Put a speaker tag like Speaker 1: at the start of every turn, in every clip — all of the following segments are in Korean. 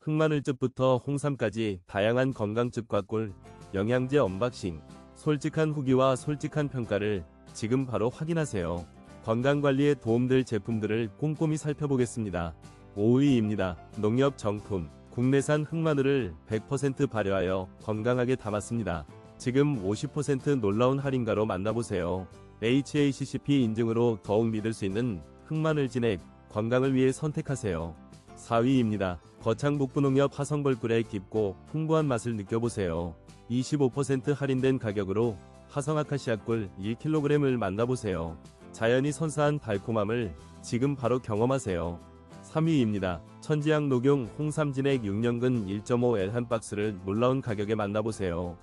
Speaker 1: 흑마늘즙부터 홍삼까지 다양한 건강즙과 꿀, 영양제 언박싱, 솔직한 후기와 솔직한 평가를 지금 바로 확인하세요. 건강관리에 도움될 제품들을 꼼꼼히 살펴보겠습니다. 5위입니다. 농협 정품, 국내산 흑마늘을 100% 발효하여 건강하게 담았습니다. 지금 50% 놀라운 할인가로 만나보세요. HACCP 인증으로 더욱 믿을 수 있는 흑마늘 진액, 건강을 위해 선택하세요. 4위입니다. 거창북부농협 화성벌꿀의 깊고 풍부한 맛을 느껴보세요. 25% 할인된 가격으로 화성 아카시아꿀 1kg을 만나보세요. 자연이 선사한 달콤함을 지금 바로 경험하세요. 3위입니다. 천지향 녹용 홍삼진액 6년근 1.5L 한 박스를 놀라운 가격에 만나보세요.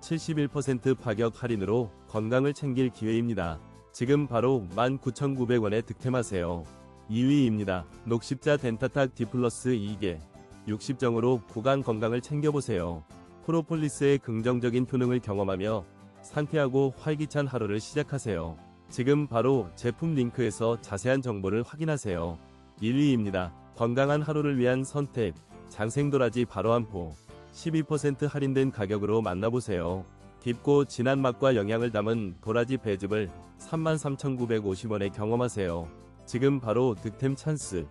Speaker 1: 71% 가격 할인으로 건강을 챙길 기회입니다. 지금 바로 19,900원에 득템하세요. 2위입니다. 녹십자 덴타탁 디플러스 2개 60정으로 구강 건강을 챙겨보세요. 프로폴리스의 긍정적인 효능을 경험하며 상쾌하고 활기찬 하루를 시작하세요. 지금 바로 제품 링크에서 자세한 정보를 확인하세요. 1위입니다. 건강한 하루를 위한 선택 장생도라지 바로 한 포. 12% 할인된 가격으로 만나보세요. 깊고 진한 맛과 영양을 담은 도라지 배즙을 33,950원에 경험하세요. 지금 바로 득템 찬스.